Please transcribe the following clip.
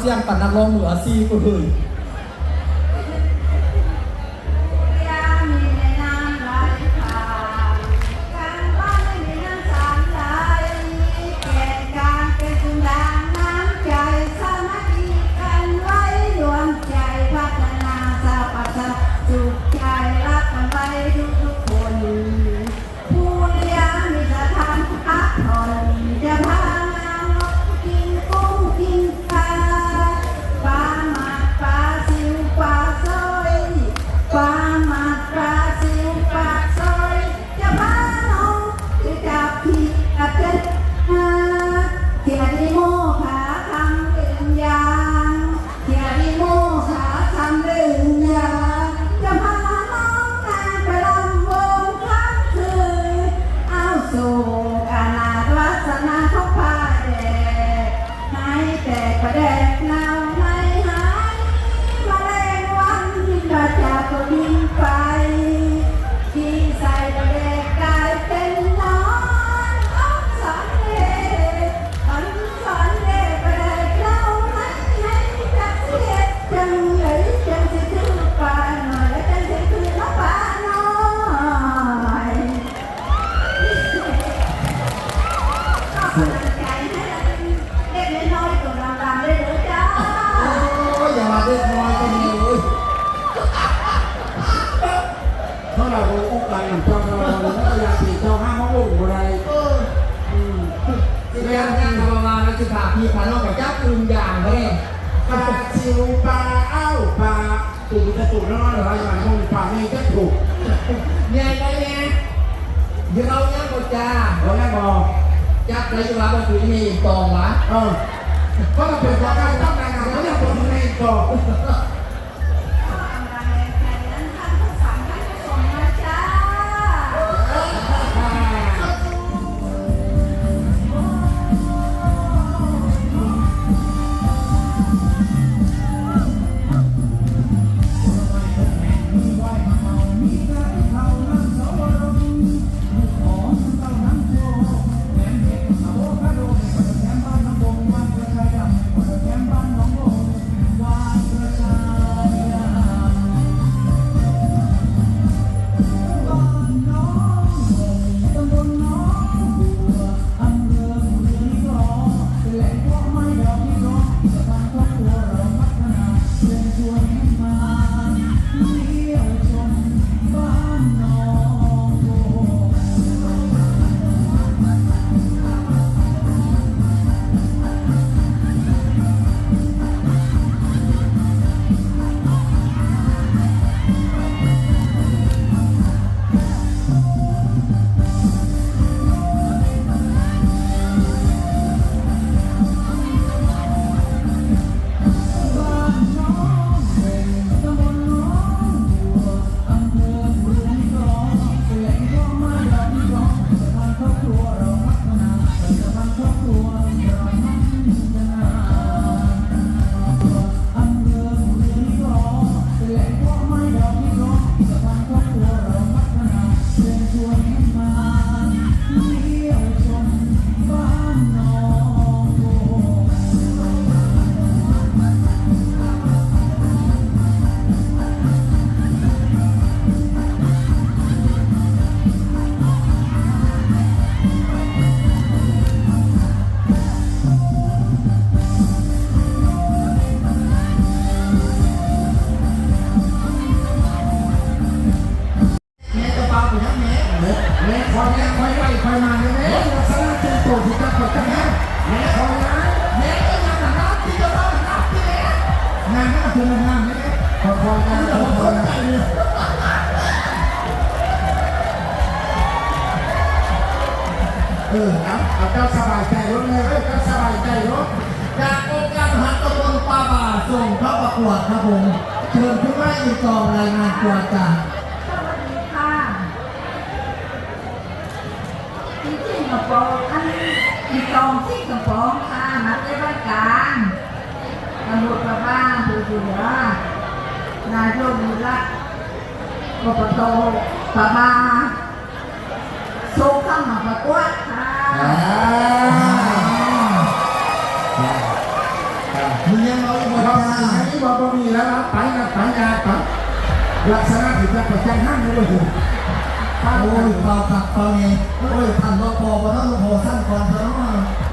เสียงปัดนักร้องเหลือสี่คนเลย ประแดกเนาไม่หายมาแรงวันที่กระจากก็บินไปที่ใส่ประแดกกลายเป็นนอนอ้อนสอนเด็กอ้อนสอนเด็กประแดกเราไม่ให้จักเสียจังเลยจังสิถือปลาหน่อยและจังสิถือน้ำปลาน้อย เราโอ้กันหลังจอเราเราไม่อยากตีเจ้าห้ามเขาโอ้อะไรเออเรียนงานทำมาแล้วจะพาพี่าน้องไปจับปืนอย่างเลยปลาซิวปลาอ้าวปลาตุ่มจะตุ่มน้อยหรืออะไรอย่างนี้ปลาไม่จะถูกเนี่ยไงเนี่ยเดี๋ยวเราเนี่ยก็จ้าเราแม่บอกจับเลยว่ามันคือมีกองวะเออเพราะเราเป็นความการต้องการงานเราอยากเป็นในกอแเออคอยนะคอยคอยนะเออเอาเอาเจ้าสบายใจรถเลยเอ้ยเจ้าสบายใจรถจากองค์การหัตถบนป่าบาส่งเข้าประกวดครับผมเชิญขึ้นมาอีกองรายงานตัวจากสวัสดีค่ะที่สิงคโปร์อันอีกองสิงคโปร์ค่ะมาเทศกาลตำรวจประ บ้านายโยบุรักกบตประบ้าส่ข้ามาประกวดค่ะอ่ามึงยังเราอีกหมดเราจ้าอันนี้บอกว่ามีแล้วนะไปนะไปยาลักษณะที่จะประจันห้างเลยคุณโอ้ยเบาขับเบาไงโอ้ยท่านรอพอบ่ท่านรอพอสั้นก่อนเถอะ